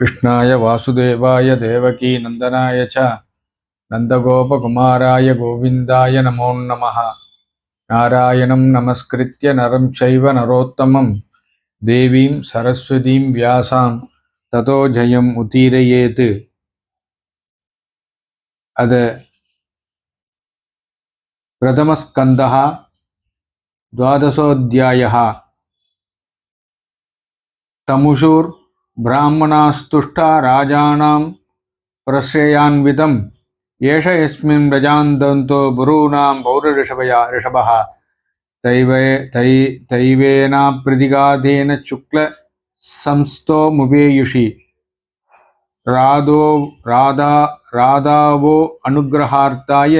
कृष्णाय वासुदेवाय देवकी नन्दनाय च नन्दगोपकुमाराय गोविन्दाय नमो नमः नारायणं नमस्कृत्य नरं चैव नरोत्तमं देवीं सरस्वतीं व्यासां ततो जयम् उतीरयेत् अद प्रथमस्कन्दः द्वादशोऽध्यायः तमुषुर्ब्राह्मणास्तुष्टा राजानां प्रश्रयान्वितम् एष यस्मिन् व्रजान्दन्तो गुरूणां पौरऋषभया ऋषभः दैव दै दैवेनाप्रतिघातेन शुक्लसंस्थोमुपेयुषि राधो राधा राधावो अनुग्रहार्थाय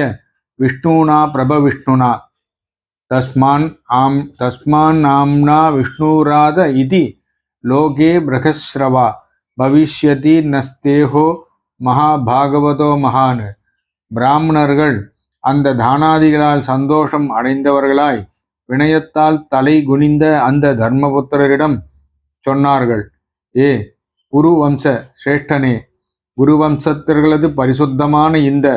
विष्णुना प्रभविष्णुना तस्मान् आम् तस्मान्नाम्ना विष्णुराध इति लोके बृहस्रवा பவிஷ்யதி நஸ்தேகோ மகாபாகவதோ மகான் பிராமணர்கள் அந்த தானாதிகளால் சந்தோஷம் அடைந்தவர்களாய் வினயத்தால் தலை குனிந்த அந்த தர்மபுத்திரரிடம் சொன்னார்கள் ஏ குரு வம்ச சிரேஷ்டனே குரு வம்சத்தர்களது பரிசுத்தமான இந்த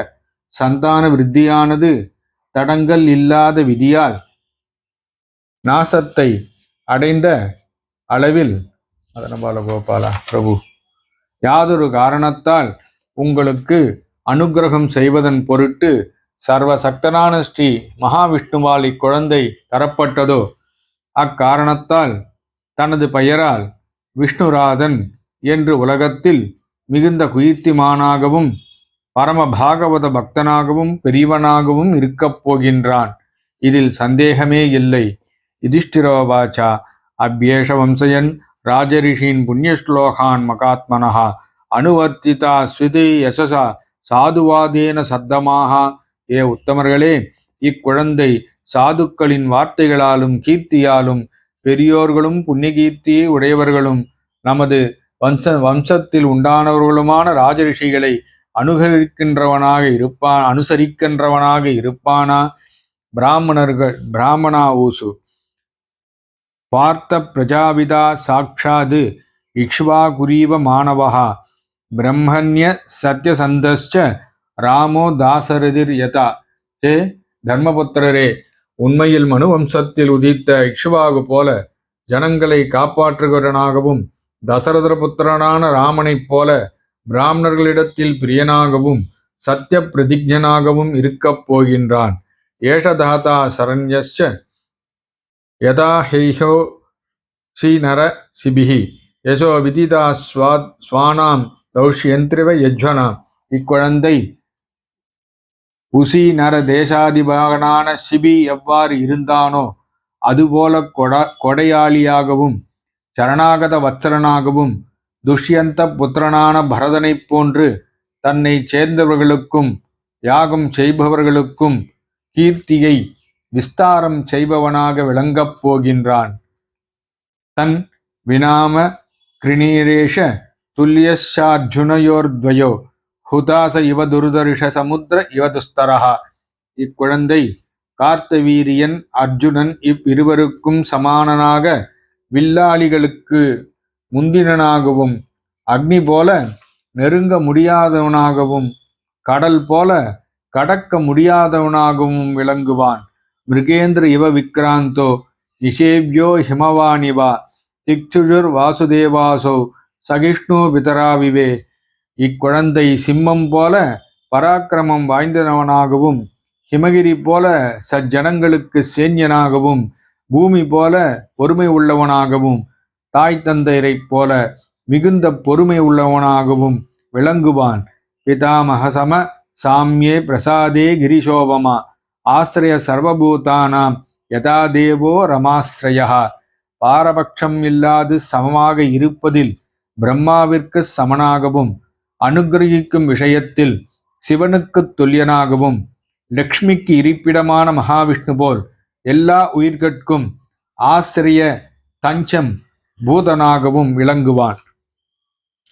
சந்தான விருத்தியானது தடங்கள் இல்லாத விதியால் நாசத்தை அடைந்த அளவில் மதனபால கோபாலா பிரபு. யாதொரு காரணத்தால் உங்களுக்கு அனுக்கிரகம் செய்வதன் பொருட்டு சர்வ சக்தனான ஸ்ரீ மகாவிஷ்ணுவால் இக்குழந்தை தரப்பட்டதோ? அக்காரணத்தால் தனது பெயரால் விஷ்ணுராதன் என்று உலகத்தில் மிகுந்த குயிர்த்திமானாகவும் பரம பாகவத பக்தனாகவும் பெரியவனாகவும் இருக்கப் போகின்றான். இதில் சந்தேகமே இல்லை. யுதிஷ்டிரோவாச்சா அபியேஷ வம்சயன் ராஜரிஷீன் புண்ணியஸ்லோகான் மகாத்மனஹா அனுவர்த்திதா ஸ்விதி யசசா சாதுவாதேன சத்தமாக ஏ உத்தமர்களே இக்குழந்தை சாதுக்களின் வார்த்தைகளாலும் கீர்த்தியாலும் பெரியோர்களும் புண்ணியகீர்த்தியை உடையவர்களும் நமது வம்ச வம்சத்தில் உண்டானவர்களுமான ராஜரிஷிகளை அனுகரிக்கின்றவனாக இருப்பான் அனுசரிக்கின்றவனாக இருப்பானா? பிராமணர்கள் பிராமணா ஊசு. பார்த்த பிரஜாவிதா சாட்சாது இக்ஷ்வாகுரீவ மாணவா பிரம்மண்ய சத்யசந்தஸ்ச ராமோ தாசரதிர் யதா. ஹே தர்மபுத்திரரே உண்மையில் மனு வம்சத்தில் உதித்த இக்ஷுவாகு போல ஜனங்களை காப்பாற்றுகிறனாகவும் தசரதர புத்திரனான ராமனைப் போல பிராமணர்களிடத்தில் பிரியனாகவும் சத்திய பிரதிஜனாகவும் இருக்கப் போகின்றான். ஏஷதாதா சரண்யஸ்ச யதா ஹெய்ஹோ ஸ்ரீநர சிபிஹி. யசோ விதிதா ஸ்வா ஸ்வானாம் தௌஷ்யந்திரிவ யஜ்வனா இக்குழந்தை உசி நர தேசாதிபகனான சிபி எவ்வாறு இருந்தானோ அதுபோல கொட கொடையாளியாகவும் சரணாகத வத்சரனாகவும் துஷ்யந்த புத்திரனான பரதனைப் போன்று தன்னை சேர்ந்தவர்களுக்கும் யாகம் செய்பவர்களுக்கும் கீர்த்தியை விஸ்தாரம் செய்பவனாக விளங்கப் போகின்றான். தன் வினாம கிருணீரேஷ துல்லியஷார்ஜுனயோர்த்வயோ ஹுதாச இவ துருதரிஷ சமுத்திர இவ துஸ்தரஹா இக்குழந்தை கார்த்தவீரியன் அர்ஜுனன் இவ்விருவருக்கும் சமானனாக வில்லாளிகளுக்கு முந்தினனாகவும் அக்னி போல நெருங்க முடியாதவனாகவும் கடல் போல கடக்க முடியாதவனாகவும் விளங்குவான். மிருகேந்திர இவ விக்ராந்தோ நிஷேவ்யோ ஹிமவாணிவா திக்ஷுஜுர் வாசுதேவாசோ சகிஷ்ணு பிதராவிவே இக்குழந்தை சிம்மம் போல பராக்கிரமம் வாய்ந்தவனாகவும் ஹிமகிரி போல சஜ்ஜனங்களுக்கு சேன்யனாகவும் பூமி போல பொறுமை உள்ளவனாகவும் தாய் தந்தையரைப் போல மிகுந்த பொறுமை உள்ளவனாகவும் விளங்குவான். பிதாமகசம சாமியே பிரசாதே கிரிசோபமா. ஆசிரிய சர்வபூதானாம் யதா தேவோ ரமாஸ்ரயா. பாரபட்சம் இல்லாது சமமாக இருப்பதில் பிரம்மாவிற்கு சமனாகவும் அனுகிரகிக்கும் விஷயத்தில் சிவனுக்கு துல்லியனாகவும் லக்ஷ்மிக்கு இருப்பிடமான மகாவிஷ்ணு போல் எல்லா உயிர்கட்கும் ஆசிரிய தஞ்சம் பூதனாகவும் விளங்குவான்.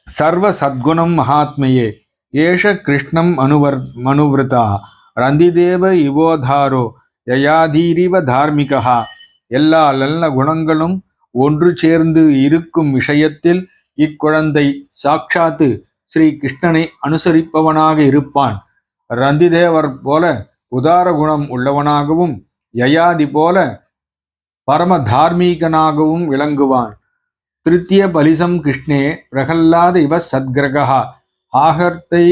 சர்வ சத்குணம் மகாத்மையே ஏஷ கிருஷ்ணம் அனுவர் மனுவிருதா. ரந்திதேவ இவோதாரோ யயாதீரிவ தார்மிகா எல்லா நல்ல குணங்களும் ஒன்று சேர்ந்து இருக்கும் விஷயத்தில் இக்குழந்தை சாட்சாத்து ஸ்ரீ கிருஷ்ணனை அனுசரிப்பவனாக இருப்பான். ரந்திதேவர் போல உதார குணம் உள்ளவனாகவும் யயாதி போல பரம தார்மீகனாகவும் விளங்குவான். திருத்திய பலிசம் கிருஷ்ணே பிரகல்லாத இவ சத்கிரகா ஆகர்த்தை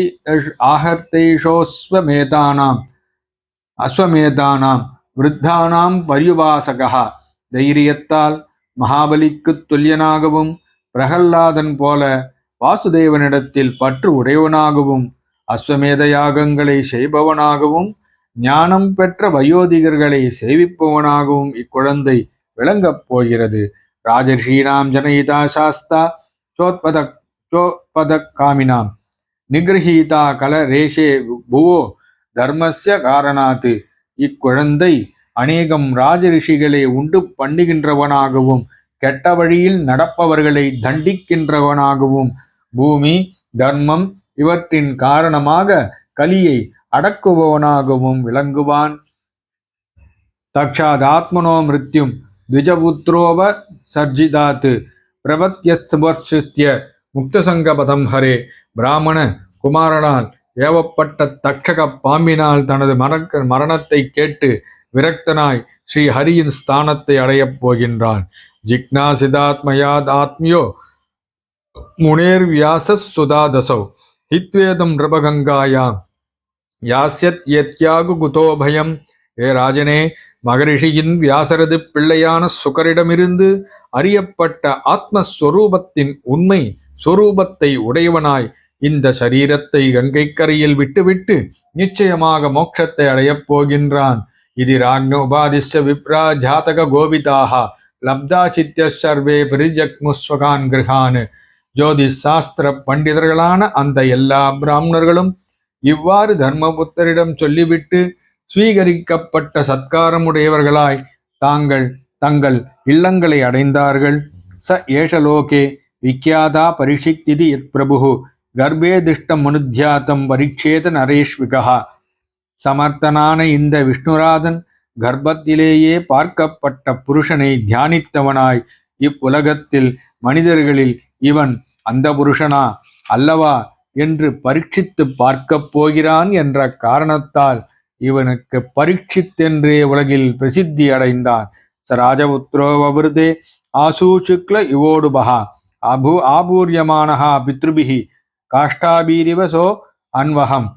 ஆகர்த்தைஷோஸ்வமேதானாம் அஸ்வமேதானாம் விருத்தானாம் பரியுபாசகா தைரியத்தால் மகாபலிக்கு துல்லியனாகவும் பிரகல்லாதன் போல வாசுதேவனிடத்தில் பற்று உடையவனாகவும் அஸ்வமேத யாகங்களை செய்பவனாகவும் ஞானம் பெற்ற வயோதிகர்களை சேவிப்பவனாகவும் இக்குழந்தை விளங்கப் போகிறது. ராஜர்ஷீனாம் ஜனயிதா சாஸ்தா சோத்பத சோத்பத காமினாம். நிகிரகீதா கல ரேஷே புவோ தர்மஸ்ய காரணாத்து. இக்குழந்தை அநேகம் ராஜரிஷிகளை உண்டு பண்ணுகின்றவனாகவும் கெட்ட வழியில் நடப்பவர்களை தண்டிக்கின்றவனாகவும். பூமி தர்மம் இவற்றின் காரணமாக கலியை அடக்குபவனாகவும் விளங்குவான். தக்ஷாத் ஆத்மனோ மிருத்யும் த்விஜபுத்ரோவ சர்ஜிதாத்து. பிரபத்யஸ்துபர்ஷித்ய முக்தசங்கபதம் ஹரே. பிராமண குமாரனால் ஏவப்பட்ட தட்சக பாம்பினால் தனது மரண மரணத்தை கேட்டு விரக்தனாய் ஸ்ரீ ஹரியின் ஸ்தானத்தை அடையப் போகின்றான். ஜிக்னாசிதாத்மயாத் ஆத்மியோ முனேர் வியாச சுதாதசௌ. ஹித்வேதம் நிருபகங்காயாம் யாஸ்யத் எத்யாகு குதோபயம் ஏ ராஜனே மகரிஷியின் வியாசரது பிள்ளையான சுகரிடமிருந்து அறியப்பட்ட ஆத்மஸ்வரூபத்தின் உண்மை சொரூபத்தை உடையவனாய் இந்த சரீரத்தை கங்கைக்கரையில் விட்டுவிட்டு நிச்சயமாக மோட்சத்தை அடையப் போகின்றான். இது ராக்ன விப்ரா ஜாதக கோபிதாக லப்தா சித்திய சர்வே பிரிஜக்முஸ்வகான் கிரகான். ஜோதிஷ் சாஸ்திர பண்டிதர்களான அந்த எல்லா பிராமணர்களும் இவ்வாறு தர்மபுத்தரிடம் சொல்லிவிட்டு ஸ்வீகரிக்கப்பட்ட சத்காரமுடையவர்களாய் தாங்கள் தங்கள் இல்லங்களை அடைந்தார்கள். ச ஏஷலோகே விக்யாதா பரிஷிக்திதி யத் பிரபு கர்ப்பே திஷ்டம் மனுத்தியாத்தம் பரீட்சேத நரேஷ்விகா. சமர்த்தனான இந்த விஷ்ணுராதன் கர்ப்பத்திலேயே பார்க்கப்பட்ட புருஷனை தியானித்தவனாய். இவ்வுலகத்தில் மனிதர்களில் இவன் அந்த புருஷனா அல்லவா என்று பரீட்சித்து பார்க்கப் போகிறான் என்ற காரணத்தால் இவனுக்கு பரீட்சித்தென்றே உலகில் பிரசித்தி அடைந்தான் ச ராஜபுத்திரோ வவிருதே. ஆசூ சுக்ல இவோடுபகா. அபு ஆபூரியமானஹா பித்ருபிகி காஷ்டாபீரிவசோ அன்வகம்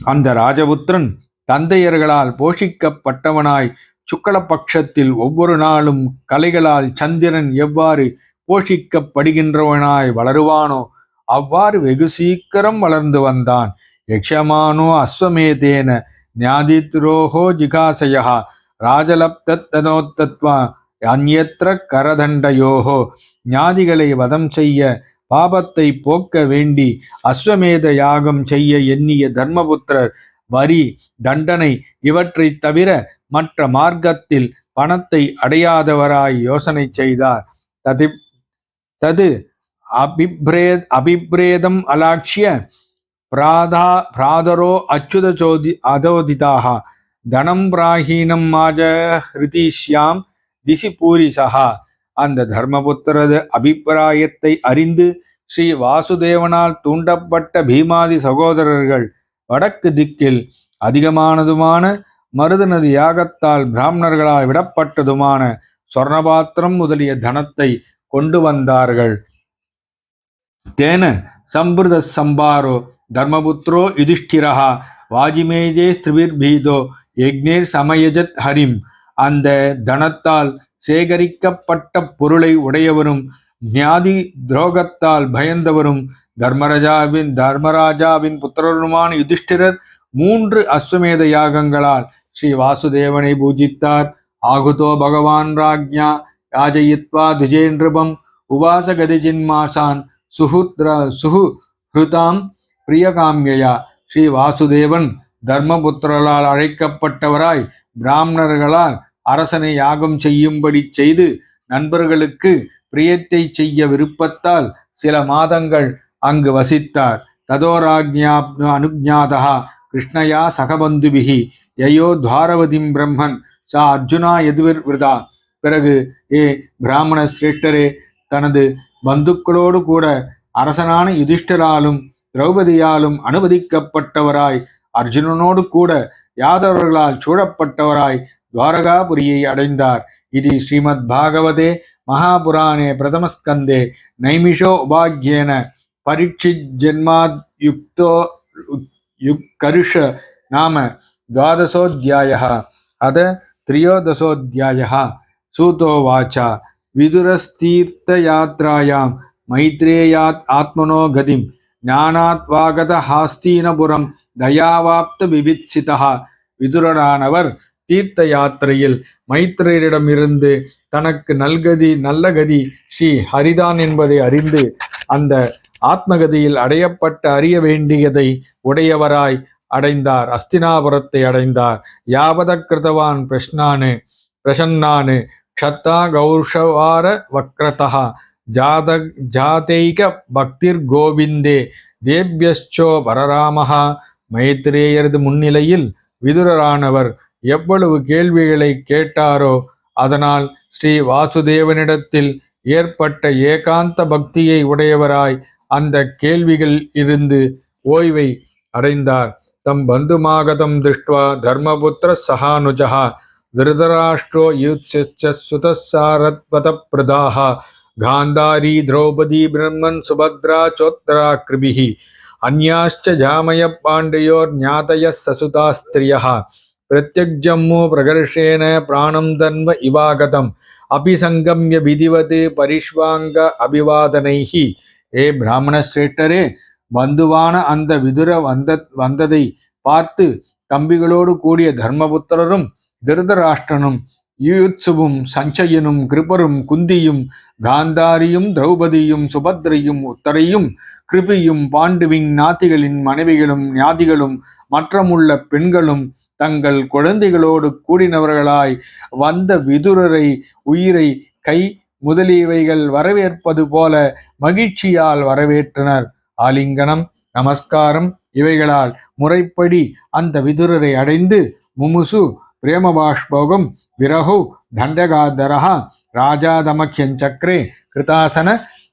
அந்த ராஜபுத்திரன் தந்தையர்களால் போஷிக்கப்பட்டவனாய் சுக்லபக்ஷத்தில் ஒவ்வொரு நாளும் கலைகளால் சந்திரன் எவ்வாறு போஷிக்கப்படுகின்றவனாய் வளருவானோ அவ்வாறு வெகு சீக்கிரம் வளர்ந்து வந்தான். யக்ஷமானோ அஸ்வமேதேன ஞாதித்ரோஹோ ஜிகாசயா ராஜலப்தத்தனோத்தத்வா அந்யத்திர கரதண்டயோகோ ஞாதிகளை வதம் செய்ய பாபத்தை போக்க வேண்டி அஸ்வமேத யாகம் செய்ய எண்ணிய தர்மபுத்திரர் வரி தண்டனை இவற்றைத் தவிர மற்ற மார்க்கத்தில் பணத்தை அடையாதவராய் யோசனை செய்தார். தது தது அபிப்ரேத் அபிப்ரேதம் அலாட்சிய பிராதா பிராதரோ அச்சுத சோதி அதோதிதாக. தனம் பிராஹீனம் மாஜ ஹிருதிஷ்யாம் திசி பூரிசகா அந்த தர்மபுத்திரது அபிப்பிராயத்தை அறிந்து ஸ்ரீ வாசுதேவனால் தூண்டப்பட்ட பீமாதி சகோதரர்கள் வடக்கு திக்கில் அதிகமானதுமான மருதநதி யாகத்தால் பிராமணர்களால் விடப்பட்டதுமான சொர்ணபாத்திரம் முதலிய தனத்தை கொண்டு வந்தார்கள். தேன சம்பிருத சம்பாரோ தர்மபுத்திரோ யுதிஷ்டிரா வாஜிமேஜே ஸ்திரிபிர்பீதோ யக்னேர் சமயஜத் ஹரிம். அந்த தனத்தால் சேகரிக்கப்பட்ட பொருளை உடையவரும் ஞாதி துரோகத்தால் பயந்தவரும் தர்மராஜாவின் தர்மராஜாவின் புத்திரருமான யுதிஷ்டிரர் மூன்று அஸ்வமேத யாகங்களால் ஸ்ரீ வாசுதேவனை பூஜித்தார். ஆகுதோ பகவான் ராஜ்ஞா யாஜயித்வா துஜேந்திரபம் உவாச கதிஜின்மாசான் சுஹுத்ர சுஹு ஹிருதாம் பிரியகாமியா ஸ்ரீ வாசுதேவன் தர்மபுத்திரலால் அழைக்கப்பட்டவராய் பிராமணர்களால் அரசனை யாகம் செய்யும்படி செய்து நண்பர்களுக்கு பிரியத்தை செய்ய விருப்பத்தால் சில மாதங்கள் அங்கு வசித்தார். ததோராஜ்யா அனுஜாதா கிருஷ்ணயா சகபந்துபிகி யயோ துவாரவதிம் பிரம்மன் சா அர்ஜுனா எதுவிர் விருதா. பிறகு ஏ பிராமண சிரேஷ்டரே தனது பந்துக்களோடு கூட அரசனான யுதிஷ்டராலும் திரௌபதியாலும் அனுமதிக்கப்பட்டவராய் அர்ஜுனனோடு கூட யாதவர்களால் சூழப்பட்டவராய் துவாரகாபுரியை அடைந்தார் இது ஸ்ரீமத் பாகவதே மகாபுராணே பிரதமஸ்கந்தே நைமிஷோ உபாக்கியேன பரீட்சித் ஜென்மாத் யுக்தோ युक्कर्ष नाम द्वादशोऽध्यायः अथ त्रयोदशोऽध्यायः सूतोवाच विदुरस्तीर्थयात्रायां मैत्रेयात् आत्मनो गतिं ஞானாத்வாகதஹாஸ்தீனபுரம் தயாவாப்த விவித்சிதா விதுரனானவர் தீர்த்த யாத்திரையில் மைத்திரரிடமிருந்து தனக்கு நல்கதி நல்ல கதி ஸ்ரீ ஹரிதான் என்பதை அறிந்து அந்த ஆத்மகதியில் அடையப்பட்ட அறிய வேண்டியதை உடையவராய் அடைந்தார் அஸ்தினாபுரத்தை அடைந்தார். யாவத கிருதவான் பிரஷ்னானு பிரசன்னானு க்ஷத்தா கௌஷவார வக்ரதா ஜாத ஜாதைக பக்திர் கோவிந்தே தேவ்யச்சோ பரராமஹா மைத்ரேயரது முன்னிலையில் விதுரரானவர் எவ்வளவு கேள்விகளை கேட்டாரோ அதனால் ஸ்ரீ வாசுதேவனிடத்தில் ஏற்பட்ட ஏகாந்த பக்தியை உடையவராய் அந்த கேள்விகள் இருந்து ஓய்வை அடைந்தார். தம் பந்துமாகதம் திருஷ்டுவா தர்மபுத்திர சகானுஜா திருதராஷ்டிரோ யுத்சிச்ச சுதசாரத்வத பிரதாகா காந்தாரி திரௌபதி பிரம்மன் சுபத்ரா சோத்ரா கிருபிஹி. அந்யாச்ச ஜாமய பாண்டியோர் ஞாதய சசுதா ஸ்திரியா प्रत्यग्जम्मू प्रकर्षेण प्राणं दन्व इवागतम् अपि सङ्गम्य विधिवत् परिष्वाङ्ग अभिवादनैः ஏ பிராமண சிரேஷ்டரே பந்துவான அந்த விதுர வந்த வந்ததை பார்த்து தம்பிகளோடு கூடிய தர்மபுத்திரரும் திருதராஷ்டிரனும் யூத்சுவும் சஞ்சயனும் கிருபரும் குந்தியும் காந்தாரியும் திரௌபதியும் சுபத்ரையும் உத்தரையும் கிருபியும் பாண்டுவின் நாத்திகளின் மனைவிகளும் ஞாதிகளும் மற்றமுள்ள பெண்களும் தங்கள் குழந்தைகளோடு கூடினவர்களாய் வந்த விதுரரை உயிரை கை முதலியவைகள் வரவேற்பது போல மகிழ்ச்சியால் வரவேற்றனர். ஆலிங்கனம் நமஸ்காரம் இவைகளால் முறைப்படி அந்த விதுரரை அடைந்து முமுசு பிரேமபாஷ்போகம் விரகு தண்டகாதரஹா ராஜா தமக்கியன் சக்கரே கிருதாசன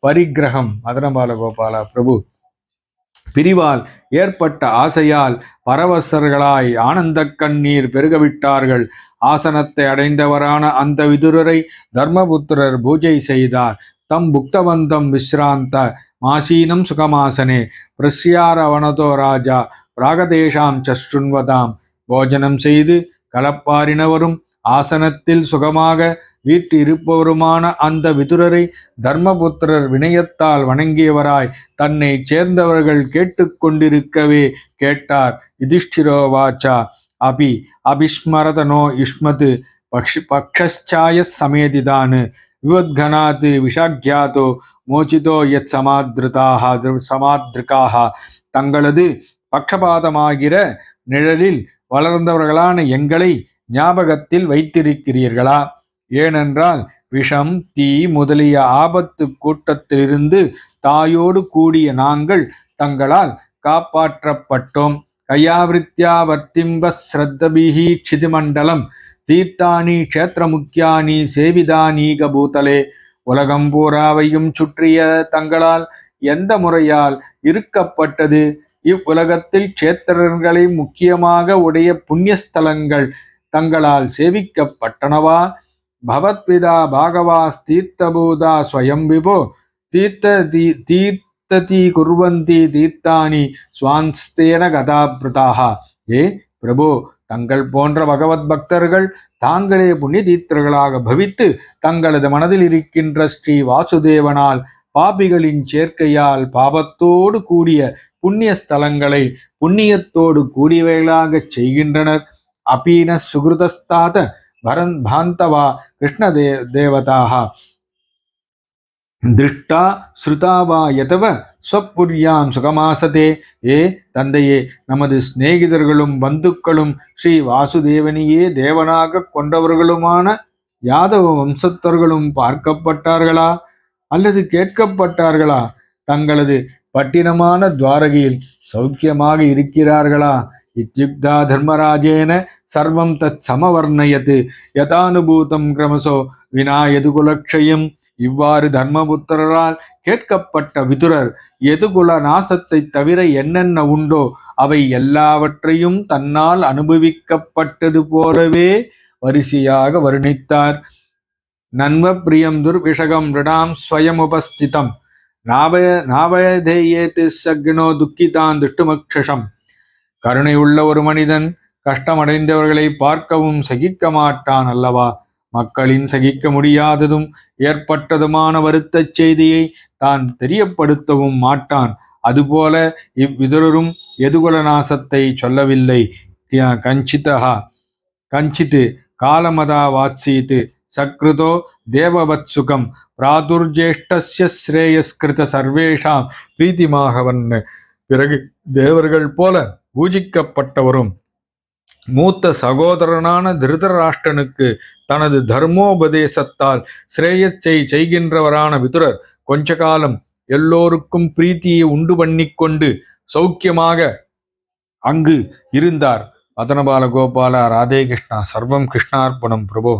பரிகிரகம் மதனபால கோபால பிரபு. பிரிவால் ஏற்பட்ட ஆசையால் பரவசர்களாய் ஆனந்த கண்ணீர் பெருகவிட்டார்கள். ஆசனத்தை அடைந்தவரான அந்த விதுரரை தர்மபுத்திரர் பூஜை செய்தார். தம் புக்தவந்தம் விஸ்ராந்த மாசீனம் சுகமாசனே பிரஸ்யாரவணதோ ராஜா பிராகதேஷாம் சஷ்ருண்வதாம் போஜனம் செய்து களப்பாரினவரும் ஆசனத்தில் சுகமாக வீட்டு இருப்பவருமான அந்த விதுரரை தர்மபுத்திரர் வினயத்தால் வணங்கியவராய் தன்னை சேர்ந்தவர்கள் கேட்டுக்கொண்டிருக்கவே கேட்டார். யுதிஷ்டிரோ வாச்சா. அபி அபிஸ்மரதனோ இஷ்மது பக்ஷ பக்ஷாய சமேதிதானு. விவத்கணாத் விஷாக்கியாதோ மோச்சிதோ யத் சமாதிருதாக சமாதிருக்காக தங்களது பக்ஷபாதமாகிற நிழலில் வளர்ந்தவர்களான எங்களை ஞாபகத்தில் வைத்திருக்கிறீர்களா? ஏனென்றால் விஷம் தீ முதலிய ஆபத்து கூட்டத்திலிருந்து தாயோடு கூடிய நாங்கள் தங்களால் காப்பாற்றப்பட்டோம். கயாவிருத்தியாவர்த்திம்ப ஸ்ரத்தபிஹி க்ஷிதிமண்டலம் தீர்த்தானி க்ஷேத்திரமுக்கியானி சேவிதானீக பூதலே உலகம் பூராவையும் சுற்றிய தங்களால் எந்த முறையால் இருக்கப்பட்டது இவ்வுலகத்தில் க்ஷேத்திரங்களை முக்கியமாக உடைய புண்ணியஸ்தலங்கள் தங்களால் சேவிக்கப்பட்டனவா? பவத்பிதா பாகவாஸ் தீர்த்தபூதா ஸ்வயம் விபோ. தீர்த்த தீ தீர்த்ததி குர்வந்தி தீர்த்தானி சுவான்ஸ்தேன கதாபிருதாக ஏ பிரபு தங்கள் போன்ற பகவத் பக்தர்கள் தாங்களே புண்ணிய தீர்த்தர்களாக பவித்து தங்களது மனதில் இருக்கின்ற ஸ்ரீ வாசுதேவனால் பாபிகளின் சேர்க்கையால் பாபத்தோடு கூடிய புண்ணிய ஸ்தலங்களை புண்ணியத்தோடு கூடியவைகளாகச் செய்கின்றனர். अपीन सुहृदस्तात भरन् भान्तवा कृष्णदे देवताः திருஷ்டா ஸ்ருதாவா யதவ ஸ்வப்புரியாம் சுகமாசதே ஏ தந்தையே நமது சிநேகிதர்களும் பந்துக்களும் ஸ்ரீ வாசுதேவனையே தேவனாக கொண்டவர்களுமான யாதவ வம்சத்தர்களும் பார்க்கப்பட்டார்களா அல்லது கேட்கப்பட்டார்களா தங்களது பட்டினமான துவாரகையில் சௌக்கியமாக இருக்கிறார்களா இத்யுக்தா தர்மராஜேன சர்வம் தத் சமவர்ணயது யதானுபூதம் கிரமசோ வினா எதுகுலக்ஷயம் இவ்வாறு தர்மபுத்திரரால் கேட்கப்பட்ட விதுரர் எதுகுல நாசத்தைத் தவிர என்னென்ன உண்டோ அவை எல்லாவற்றையும் தன்னால் அனுபவிக்கப்பட்டது போலவே வரிசையாக வர்ணித்தார். நன்ம பிரியம் துர்விஷகம் ரிடாம் ஸ்வயமுபஸ்திதம். நாவய நாபயதேயேத்து சக்னோ துக்கிதான் துஷ்டுமக்ஷம் கருணையுள்ள ஒரு மனிதன் கஷ்டமடைந்தவர்களை பார்க்கவும் சகிக்க மாட்டான் அல்லவா? மக்களின் சகிக்க முடியாததும் ஏற்பட்டதுமான வருத்தச் செய்தியை தான் தெரியப்படுத்தவும் மாட்டான். அதுபோல இவ்விதரரும் எதுகுல நாசத்தை சொல்லவில்லை. க- கஞ்சிதா கஞ்சித்து காலமதா வாத்சீத் சக்ருதோ தேவவத்சுகம் பிராதுர்ஜேஷ்டஸ்ய ஸ்ரேயஸ்கிருத சர்வேஷாம் பிரீத்திமாகவன் பிறகு தேவர்கள் போல பூஜிக்கப்பட்டவரும் மூத்த சகோதரனான திருதராஷ்டனுக்கு தனது தர்மோபதேசத்தால் ஸ்ரேயஸை செய்கின்றவரான விதுரர் கொஞ்ச காலம் எல்லோருக்கும் பிரீத்தியை உண்டு பண்ணிக்கொண்டு சௌக்கியமாக அங்கு இருந்தார். மதனபால கோபால ராதே கிருஷ்ணா சர்வம் கிருஷ்ணார்ப்பணம் பிரபோ.